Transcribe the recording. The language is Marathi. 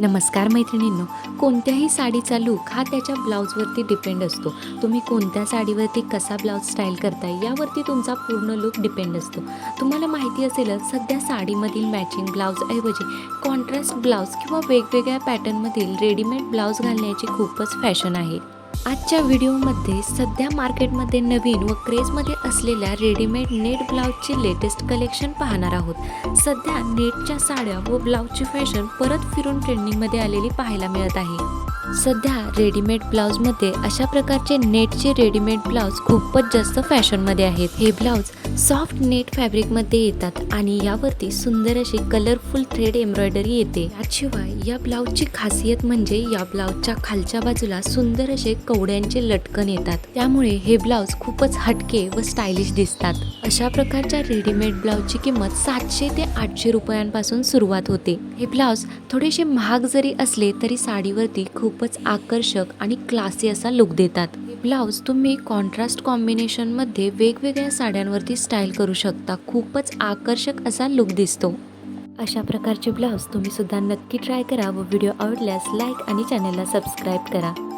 नमस्कार मैत्रिणींनो कोणत्याही साडीचा लूक हा त्याच्या ब्लाऊजवरती डिपेंड असतो. तुम्ही कोणत्या साडीवरती कसा ब्लाऊज स्टाईल करताय यावरती तुमचा पूर्ण लूक डिपेंड असतो. तुम्हाला माहिती असेलच सध्या साडीमधील मॅचिंग ब्लाऊजऐवजी कॉन्ट्रास्ट ब्लाऊज किंवा वेगवेगळ्या पॅटर्नमधील रेडीमेड ब्लाऊज घालण्याची खूपच फॅशन आहे. आजच्या व्हिडिओमध्ये सध्या मार्केटमध्ये नवीन व क्रेजमध्ये असलेल्या रेडीमेड नेट ब्लाऊजचे लेटेस्ट कलेक्शन पाहणार आहोत. सध्या नेटच्या साड्या व ब्लाऊजची फॅशन परत फिरून ट्रेंडिंगमध्ये आलेली पाहायला मिळत आहे. सध्या रेडीमेड ब्लाऊजमध्ये अशा प्रकारचे नेटचे रेडीमेड ब्लाऊज खूपच जास्त फॅशनमध्ये आहेत. हे ब्लाऊज सॉफ्ट नेट फॅब्रिकमध्ये येतात आणि यावरती सुंदर अशी कलरफुल थ्रेड एम्ब्रॉयडरी येते. याशिवाय या ब्लाऊजची खासियत म्हणजे या ब्लाऊजच्या खालच्या बाजूला सुंदर असे कवड्यांचे लटकन येतात. त्यामुळे हे ब्लाऊज खूपच हटके व स्टायलिश दिसतात. अशा प्रकारच्या रेडीमेड ब्लाऊजची किंमत सातशे ते आठशे रुपयांपासून सुरुवात होते. हे ब्लाऊज थोडेसे महाग जरी असले तरी साडीवरती खूपच आकर्षक आणि क्लासी असा लुक देतात. ब्लाऊज तुम्ही कॉन्ट्रास्ट कॉम्बिनेशनमध्ये वेगवेगळ्या साड्यांवरती स्टाईल करू शकता. खूपच आकर्षक असा लुक दिसतो. अशा प्रकारचे ब्लाऊज तुम्ही सुद्धा नक्की ट्राय करा व व्हिडिओ आवडल्यास लाईक आणि चॅनलला सबस्क्राईब करा.